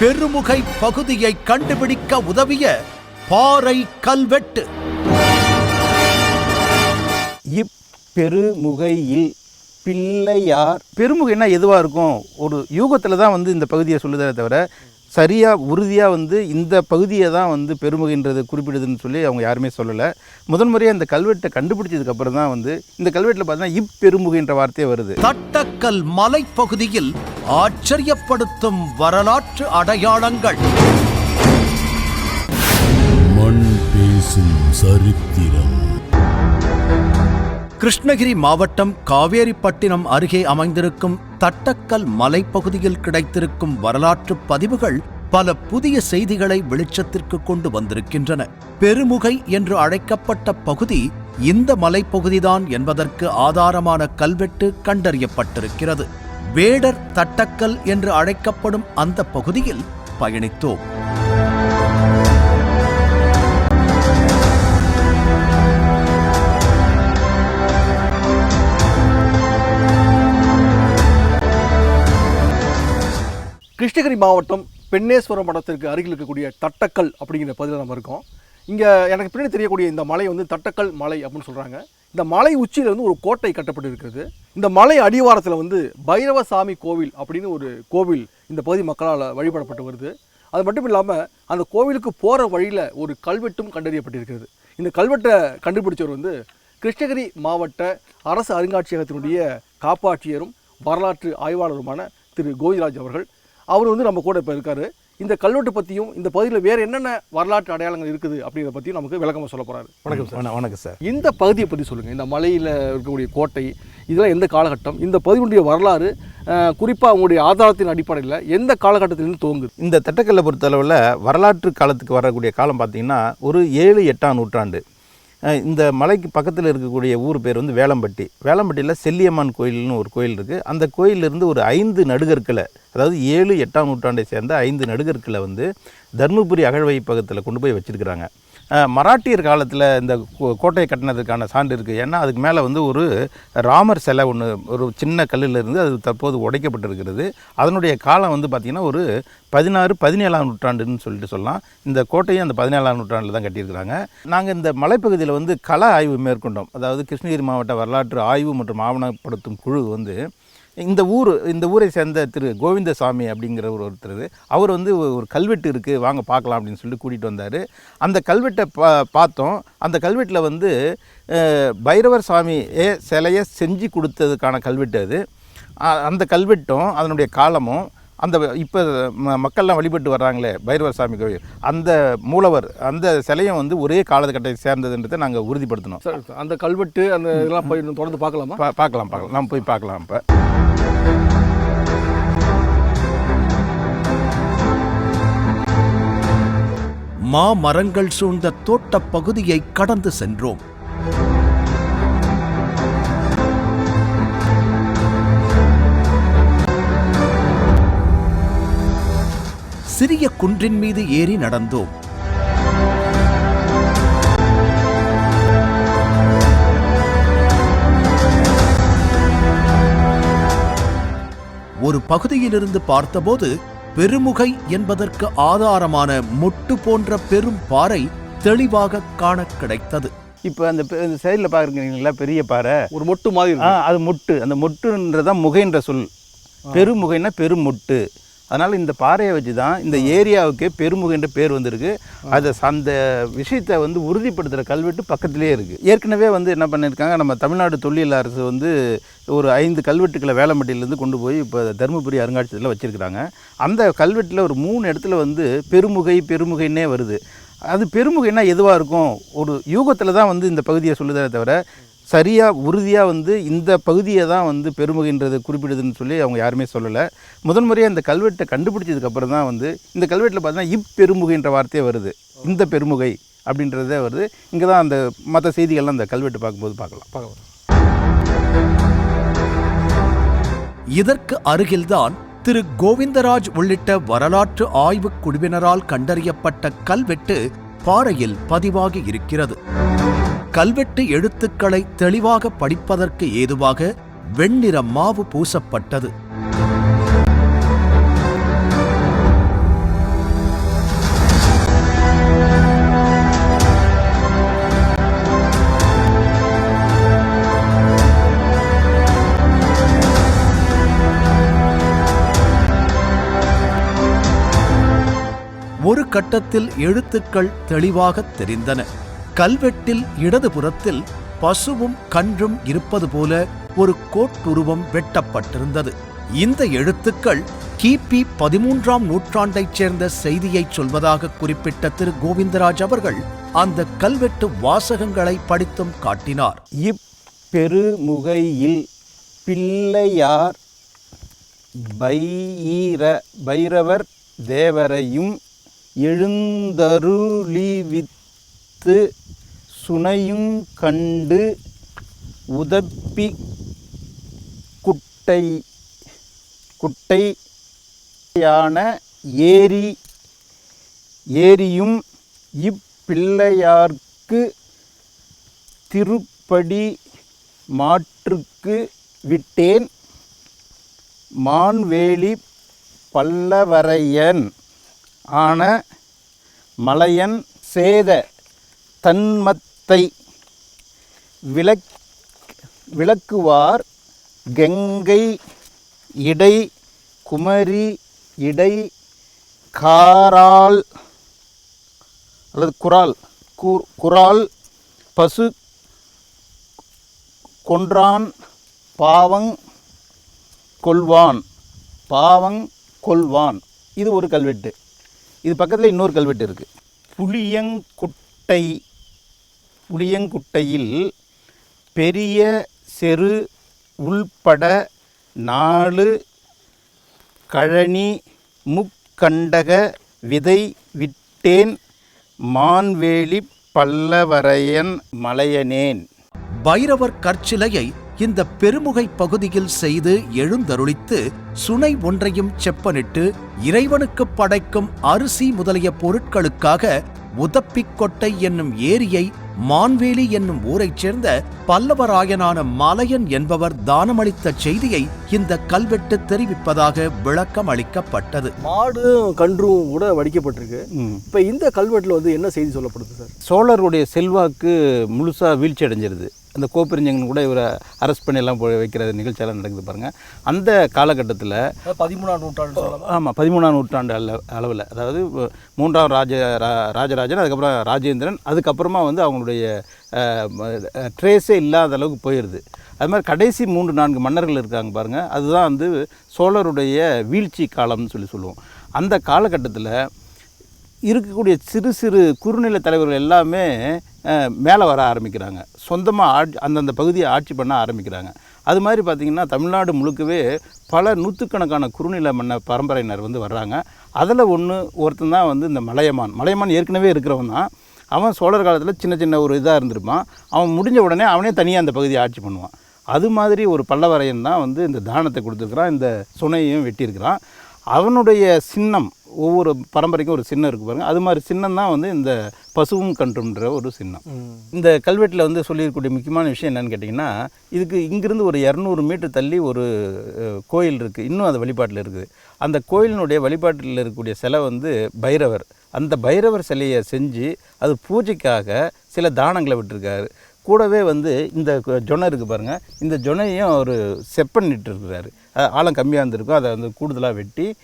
பெருமுகை பகுதியை கண்டுபிடிக்க உதவிய பாறை கல்வெட்டு. இப்பெருமுகையில் பிள்ளையார் பெருமுகைன்னா எதுவாக இருக்கும்? ஒரு யூகத்தில் தான் வந்து இந்த பகுதியை சொல்லுதே தவிர சரியாக உறுதியாக வந்து இந்த பகுதியை தான் வந்து பெருமுகைன்றது குறிப்பிடுதுன்னு சொல்லி அவங்க யாருமே சொல்லலை. முதன் முறையாக இந்த கல்வெட்டை கண்டுபிடிச்சதுக்கப்புறம் தான் வந்து இந்த கல்வெட்டில் பார்த்தீங்கன்னா இப்பெருமுகைன்ற வார்த்தையே வருது. தட்டக்கல் மலைப்பகுதியில் ஆச்சரியப்படுத்தும் வரலாற்று அடையாளங்கள். மண் பேசும் சரித்திரம். கிருஷ்ணகிரி மாவட்டம் காவேரிப்பட்டினம் அருகே அமைந்திருக்கும் தட்டக்கல் மலைப்பகுதியில் கிடைத்திருக்கும் வரலாற்று பதிவுகள் பல புதிய செய்திகளை வெளிச்சத்திற்கு கொண்டு வந்திருக்கின்றன. பெருமுகை என்று அழைக்கப்பட்ட பகுதி இந்த மலைப்பகுதிதான் என்பதற்கு ஆதாரமான கல்வெட்டு கண்டறியப்பட்டிருக்கிறது. வேடர் தட்டக்கல் என்று அழைக்கப்படும் அந்த பகுதியில் பயணித்தோம். கிருஷ்ணகிரி மாவட்டம் பெண்ணேஸ்வரம் மடத்திற்கு அருகில் இருக்கக்கூடிய தட்டக்கல் அப்படிங்கிற பகுதியில் நம்ம இருக்கோம். இங்கே எனக்கு பின்னாடி தெரியக்கூடிய இந்த மலை வந்து தட்டக்கல் மலை அப்படின்னு சொல்கிறாங்க இந்த மலை உச்சியில் வந்து ஒரு கோட்டை கட்டப்பட்டு இருக்கிறது. இந்த மலை அடிவாரத்தில் வந்து பைரவசாமி கோவில் அப்படின்னு ஒரு கோவில் இந்த பகுதி மக்களால் வழிபடப்பட்டு வருது. அது மட்டும் இல்லாமல் அந்த கோவிலுக்கு போகிற வழியில் ஒரு கல்வெட்டும் கண்டறியப்பட்டிருக்கிறது. இந்த கல்வெட்டை கண்டுபிடிச்சவர் வந்து கிருஷ்ணகிரி மாவட்ட அரசு அருங்காட்சியகத்தினுடைய காப்பாட்சியரும் வரலாற்று ஆய்வாளருமான திரு கோவிராஜ் அவர்கள். அவர் வந்து நம்ம கூட இப்போ இருக்காரு. இந்த கல்வெட்டு பற்றியும் இந்த பகுதியில் வேறு என்னென்ன வரலாற்று அடையாளங்கள் இருக்குது அப்படிங்கிறத பற்றியும் நமக்கு விளக்கமாக சொல்ல போகிறாரு வணக்கம் சார். வண- வணக்கம் சார். இந்த பகுதியை பற்றி சொல்லுங்கள் இந்த மலையில் இருக்கக்கூடிய கோட்டை இதெல்லாம் எந்த காலகட்டம் இந்த பகுதியினுடைய வரலாறு குறிப்பாக உங்களுடைய ஆதாரத்தின் அடிப்படையில் எந்த காலகட்டத்திலிருந்து துவங்குது? இந்த தட்டக்கல்லை பொறுத்தளவில் வரலாற்று காலத்துக்கு வரக்கூடிய காலம் பார்த்திங்கன்னா ஒரு ஏழு எட்டாம் நூற்றாண்டு. இந்த மலைக்கு பக்கத்தில் இருக்கக்கூடிய ஊர் பேர் வந்து வேளம்பட்டி. வேளம்பட்டியில் செல்லியம்மன் கோயில்னு ஒரு கோயில் இருக்குது அந்த கோயிலிருந்து ஒரு ஐந்து நடுகற்களை அதாவது ஏழு எட்டாம் நூற்றாண்டை சேர்ந்த ஐந்து நடுகற்களை வந்து தர்மபுரி அகழ்வைப்பகத்தில் கொண்டு போய் வச்சிருக்கிறாங்க. மராட்டியர் காலத்தில் இந்த கோ- கோட்டையை கட்டினதுக்கான சான்று இருக்குது ஏன்னா அதுக்கு மேலே வந்து ஒரு ராமர் சிலை ஒன்று ஒரு சின்ன கல்லில் இருந்து அது தற்போது உடைக்கப்பட்டிருக்கிறது. அதனுடைய காலம் வந்து பார்த்திங்கன்னா ஒரு பதினாறு பதினேழாம் நூற்றாண்டுன்னு சொல்லிட்டு சொல்லலாம். இந்த கோட்டையும் அந்த பதினேழாம் நூற்றாண்டில் தான் கட்டியிருக்கிறாங்க. நாங்கள் இந்த மலைப்பகுதியில் வந்து கள ஆய்வு மேற்கொண்டோம். அதாவது கிருஷ்ணகிரி மாவட்ட வரலாற்று ஆய்வு மற்றும் ஆவணப்படுத்தும் குழு வந்து இந்த ஊர் இந்த ஊரை சேர்ந்த திரு கோவிந்தசாமி அப்படிங்கிற ஒரு ஒருத்தர் அவர் வந்து ஒரு கல்வெட்டு இருக்குது வாங்க பார்க்கலாம் அப்படின்னு சொல்லிட்டு கூட்டிகிட்டு வந்தார். அந்த கல்வெட்டை பா பார்த்தோம். அந்த கல்வெட்டில் வந்து பைரவர் சாமி ஏ சிலையை செஞ்சு கொடுத்ததுக்கான கல்வெட்டு அது. அந்த கல்வெட்டும் அதனுடைய காலமும் அந்த இப்போ மக்கள்லாம் வழிபட்டு வர்றாங்களே பைரவர் சாமி கோவில். அந்த மூலவர் அந்த சிலையும் வந்து ஒரே காலகட்டத்தை சேர்ந்ததுன்றதை நாங்கள் உறுதிப்படுத்தினோம் சார் அந்த கல்வெட்டு அந்த இதெல்லாம் போய் தொடர்ந்து பார்க்கலாமா? பார்க்கலாம் பார்க்கலாம். நம்ம போய் பார்க்கலாம் இப்போ. மாமரங்கள் சூழ்ந்த தோட்டப் பகுதியை கடந்து சென்றோம். சிறிய குன்றின் மீது ஏறி நடந்தோம். ஒரு பகுதியிலிருந்து பார்த்தபோது பெருமுகை என்பதற்கு ஆதாரமான முட்டு போன்ற பெரும் பாறை தெளிவாக காண கிடைத்தது. இப்போ அந்த பெ- இந்த சைடில் பார்க்குறீங்களா பெரிய பாறை. ஒரு மொட்டு மாதிரி அது மொட்டு. அந்த மொட்டுன்றதான் முகைன்ற சொல். பெருமுகைன்னா பெருமொட்டு அதனால் இந்த பாறையை வச்சு தான் இந்த ஏரியாவுக்கு பெருமுகைன்ற பேர் வந்திருக்கு. அதை அந்த விஷயத்தை வந்து உறுதிப்படுத்துகிற கல்வெட்டு பக்கத்திலே இருக்குது ஏற்கனவே வந்து என்ன பண்ணியிருக்காங்க நம்ம தமிழ்நாடு தொல்லியல் அரசு வந்து ஒரு ஐந்து கல்வெட்டுக்களை வேளம்பட்டியிலேருந்து கொண்டு போய் இப்போ தருமபுரி அருங்காட்சியகத்தில் வச்சுருக்கிறாங்க. அந்த கல்வெட்டில் ஒரு மூணு இடத்துல வந்து பெருமுகை பெருமுகைன்னே வருது. அது பெருமுகைன்னா எதுவாக இருக்கும்? ஒரு யூகத்தில் தான் வந்து இந்த பகுதியை சொல்லுதே தவிர சரியாக உறுதியாக வந்து இந்த பகுதியை தான் வந்து பெருமுகின்றது குறிப்பிடுதுன்னு சொல்லி அவங்க யாருமே சொல்லலை. முதன் முறையாக இந்த கல்வெட்டை கண்டுபிடிச்சதுக்கப்புறம் தான் வந்து இந்த கல்வெட்டில் பார்த்தீங்கன்னா இப்பெருமுகைன்ற வார்த்தையே வருது. இந்த பெருமுகை அப்படின்றதே வருது. இங்கே தான் அந்த மற்ற செய்திகள்லாம் அந்த கல்வெட்டு பார்க்கும்போது பார்க்கலாம். பார்க்கலாம். இதற்கு அருகில்தான் திரு கோவிந்தராஜ் உள்ளிட்ட வரலாற்று ஆய்வுக் குழுவினரால் கண்டறியப்பட்ட கல்வெட்டு பாறையில் பதிவாகி இருக்கிறது. கல்வெட்டு எழுத்துக்களை தெளிவாக படிப்பதற்கு ஏதுவாக வெண்ணிற மாவு பூசப்பட்டது. ஒரு கட்டத்தில் எழுத்துக்கள் தெளிவாக தெரிந்தன. கல்வெட்டில் இடதுபுறத்தில் பசுவும் கன்றும் இருப்பது போல ஒரு கோட்டுருவம் வெட்டப்பட்டிருந்தது. இந்த எழுத்துக்கள் கிபி பதிமூன்றாம் நூற்றாண்டைச் சேர்ந்த செய்தியை சொல்வதாக குறிப்பிட்ட திரு. கோவிந்தராஜ் அவர்கள் அந்த கல்வெட்டு வாசகங்களை படித்தும் காட்டினார். இப்பெருமுகையில் பிள்ளையார் பைர பைரவர் தேவரையும் எழுந்தருளிவித்து சுனையும் கண்டு உதப்பி குட்டை குட்டையான ஏரி ஏரியும் இப்பிள்ளையார்க்கு திருப்படி மாற்றுக்கு விட்டேன். மான்வேலி பல்லவரையன் ஆன மலையன் சேத தன்மத்தை விளக் விளக்குவார் கங்கை இடை குமரி இடை காரால் அல்லது குரால் குரால் பசு கொன்றான் பாவங் கொள்வான் பாவங் கொள்வான் இது ஒரு கல்வெட்டு. இது பக்கத்தில் இன்னொரு கல்வெட்டு இருக்குது புளியங்குட்டை புளியங்குட்டையில் பெரிய செரு உள்பட நாலு கழனி முக்கண்டக விதை விட்டேன் மான்வேலி பல்லவரையன் மலையனேன். பைரவர் கற்சிலையை இந்த பெருமுகை பகுதியில் செய்து எழுந்தருளித்து சுனை ஒன்றையும் செப்பனிட்டு இறைவனுக்கு படைக்கும் அரிசி முதலிய பொருட்களுக்காக உதப்பிக்கொட்டை என்னும் ஏரியை மான்வேலி என்னும் ஊரைச் சேர்ந்த பல்லவராயனான மலையன் என்பவர் தானமளித்த செய்தியை இந்த கல்வெட்டு தெரிவிப்பதாக விளக்கம் அளிக்கப்பட்டது மாடும் கன்றும் கூட வடிக்கப்பட்டிருக்கு. இப்போ இந்த கல்வெட்டில் வந்து என்ன செய்தி சொல்லப்படுது சார்? சோழருடைய செல்வாக்கு முழுசாக வீழ்ச்சி அடைஞ்சிருது அந்த கோப்பெருஞ்சங்கன் கூட இவரை அரெஸ்ட் பண்ணி எல்லாம் போய் வைக்கிற நிகழ்ச்சியெல்லாம் நடக்குது பாருங்கள் அந்த காலகட்டத்தில் பதிமூணாம் நூற்றாண்டு ஆமாம் பதிமூணாம் நூற்றாண்டு அள அளவில். அதாவது மூன்றாம் ராஜ ரா- ராஜராஜன் அதுக்கப்புறம் ராஜேந்திரன் அதுக்கப்புறமா வந்து அவங்களுடைய ட்ரேஸே இல்லாத அளவுக்கு போயிடுது அது மாதிரி கடைசி மூன்று நான்கு மன்னர்கள் இருக்காங்க பாருங்கள் அதுதான் வந்து சோழருடைய வீழ்ச்சி காலம்னு சொல்லி சொல்லுவோம். அந்த காலகட்டத்தில் இருக்கக்கூடிய சிறு சிறு குறுநில தலைவர்கள் எல்லாமே மேலே வர ஆரம்பிக்கிறாங்க. சொந்தமாக ஆட்சி அந்தந்த பகுதியை ஆட்சி பண்ண ஆரம்பிக்கிறாங்க. அது மாதிரி பார்த்திங்கன்னா தமிழ்நாடு முழுக்கவே பல நூற்றுக்கணக்கான குறுநில மன்ன பரம்பரையினர் வந்து வர்றாங்க. அதில் ஒன்று ஒருத்தன் தான் வந்து இந்த மலையமான். மலையமான் ஏற்கனவே இருக்கிறவன் தான். அவன் சோழர் காலத்தில் சின்ன சின்ன ஒரு இதாக இருந்திருப்பான். அவன் முடிஞ்ச உடனே அவனே தனியாக அந்த பகுதியை ஆட்சி பண்ணுவான். அது மாதிரி ஒரு பல்லவரையன் தான் வந்து இந்த தானத்தை கொடுத்துருக்குறான். இந்த சுனையையும் வெட்டியிருக்கிறான். அவனுடைய சின்னம் ஒவ்வொரு பரம்பரைக்கும் ஒரு சின்னம் இருக்குது பாருங்க. அது மாதிரி சின்னம் தான் வந்து இந்த பசுவும் கன்றுன்ற ஒரு சின்னம். இந்த கல்வெட்டில் வந்து சொல்லியிருக்கக்கூடிய முக்கியமான விஷயம் என்னன்னு கேட்டிங்கன்னா இதுக்கு இங்கிருந்து ஒரு இரநூறு மீட்டர் தள்ளி ஒரு கோயில் இருக்குது இன்னும் அது வழிபாட்டில் இருக்குது. அந்த கோயிலினுடைய வழிபாட்டில் இருக்கக்கூடிய சிலை வந்து பைரவர். அந்த பைரவர் சிலையை செஞ்சு அது பூஜைக்காக சில தானங்களை விட்டுருக்காரு. கூடவே வந்து இந்த ஜொனை இருக்குது பாருங்கள் இந்த ஜொனையும் அவர் செப்பனிட்டு இருக்கிறாரு. ஆழம் கம்மியாக இருந்திருக்கும். அதை வந்து கூடுதலாக வெட்டி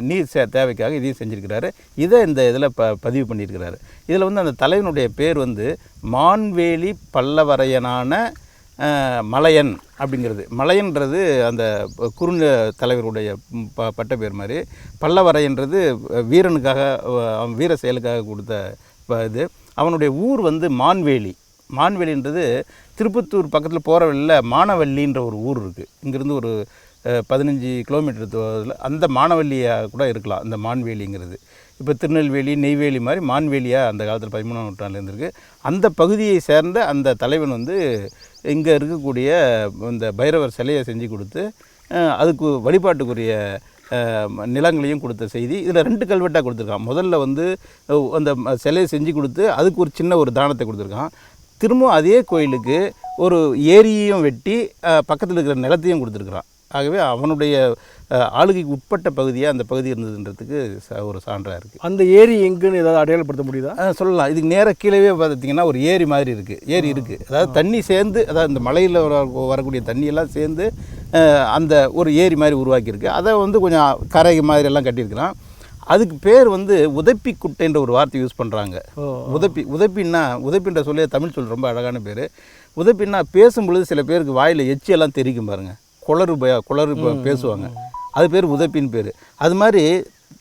நீர் சே தேவைக்காக இதையும் செஞ்சுருக்கிறாரு. இதை இந்த இதில் ப பதிவு பண்ணியிருக்கிறாரு இதில் வந்து அந்த தலைவனுடைய பேர் வந்து மான்வேலி பல்லவரையனான மலையன் அப்படிங்கிறது. மலையன்றது அந்த குறுஞ்ச தலைவருடைய ப பட்ட பேர் மாதிரி. பல்லவரையன்றது வீரனுக்காக அவன் வீர செயலுக்காக கொடுத்த ப- இது. அவனுடைய ஊர் வந்து மான்வேலி. மான்வெளின்றது திருப்பத்தூர் பக்கத்தில் போகிற வழியில் மானவல்லின்ற ஒரு ஊர் இருக்குது இங்கேருந்து ஒரு பதினஞ்சு கிலோமீட்டர் தூரத்தில் அந்த மானவல்லியாக கூட இருக்கலாம் இந்த மான்வேலிங்கிறது. இப்போ திருநெல்வேலி நெய்வேலி மாதிரி மான்வேலியாக அந்த காலத்தில் பதிமூணாம் நூற்றாண்டில் இருந்திருக்கு. அந்த பகுதியை சேர்ந்த அந்த தலைவன் வந்து இங்கே இருக்கக்கூடிய இந்த பைரவர் சிலையை செஞ்சு கொடுத்து அதுக்கு வழிபாட்டுக்குரிய நிலங்களையும் கொடுத்த செய்தி. இதில் ரெண்டு கல்வெட்டாக கொடுத்துருக்கான். முதல்ல வந்து அந்த சிலையை செஞ்சு கொடுத்து அதுக்கு ஒரு சின்ன ஒரு தானத்தை கொடுத்துருக்கான். திரும்பவும் அதே கோயிலுக்கு ஒரு ஏரியையும் வெட்டி பக்கத்தில் இருக்கிற நிலத்தையும் கொடுத்துருக்குறான். ஆகவே அவனுடைய ஆளுகைக்கு உட்பட்ட பகுதியாக அந்த பகுதி இருந்ததுன்றதுக்கு ச- ஒரு சான்றாக இருக்குது அந்த ஏரி எங்குன்னு ஏதாவது அடையாளப்படுத்த முடியுதா? சொல்லலாம். இதுக்கு நேராக கீழவே பார்த்தீங்கன்னா ஒரு ஏரி மாதிரி இருக்குது ஏரி இருக்குது அதாவது தண்ணி சேர்ந்து அதாவது இந்த மலையில் வர வரக்கூடிய தண்ணியெல்லாம் சேர்ந்து அந்த ஒரு ஏரி மாதிரி உருவாக்கியிருக்கு. அதை வந்து கொஞ்சம் கரை மாதிரி எல்லாம் கட்டியிருக்கிறான். அதுக்கு பேர் வந்து உதப்பி குட்டைன்ற ஒரு வார்த்தை யூஸ் பண்ணுறாங்க. உதப்பி உதப்பின்னா உதப்பின்ற சொல்லி தமிழ் சொல் ரொம்ப அழகான பேர். உதப்பின்னா பேசும்பொழுது சில பேருக்கு வாயில் எச்சி எல்லாம் தெரிக்கும் பாருங்க. குளறு பய குளறு பேசுவாங்க. அது பேர் உதப்பின்னு பேர். அது மாதிரி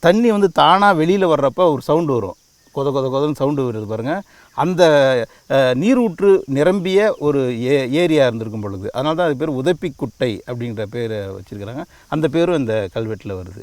தண்ணி வந்து தானாக வெளியில் வர்றப்ப ஒரு சவுண்டு வரும். கொத கொத கொதன்னு சவுண்டு வருது பாருங்க. அந்த நீரூற்று நிரம்பிய ஒரு ஏ ஏரியா இருந்திருக்கும் பொழுது. அதனால தான் அது பேர் உதப்பி குட்டை அப்படின்ற பேரை வச்சிருக்கிறாங்க. அந்த பேரும் இந்த கல்வெட்டில் வருது.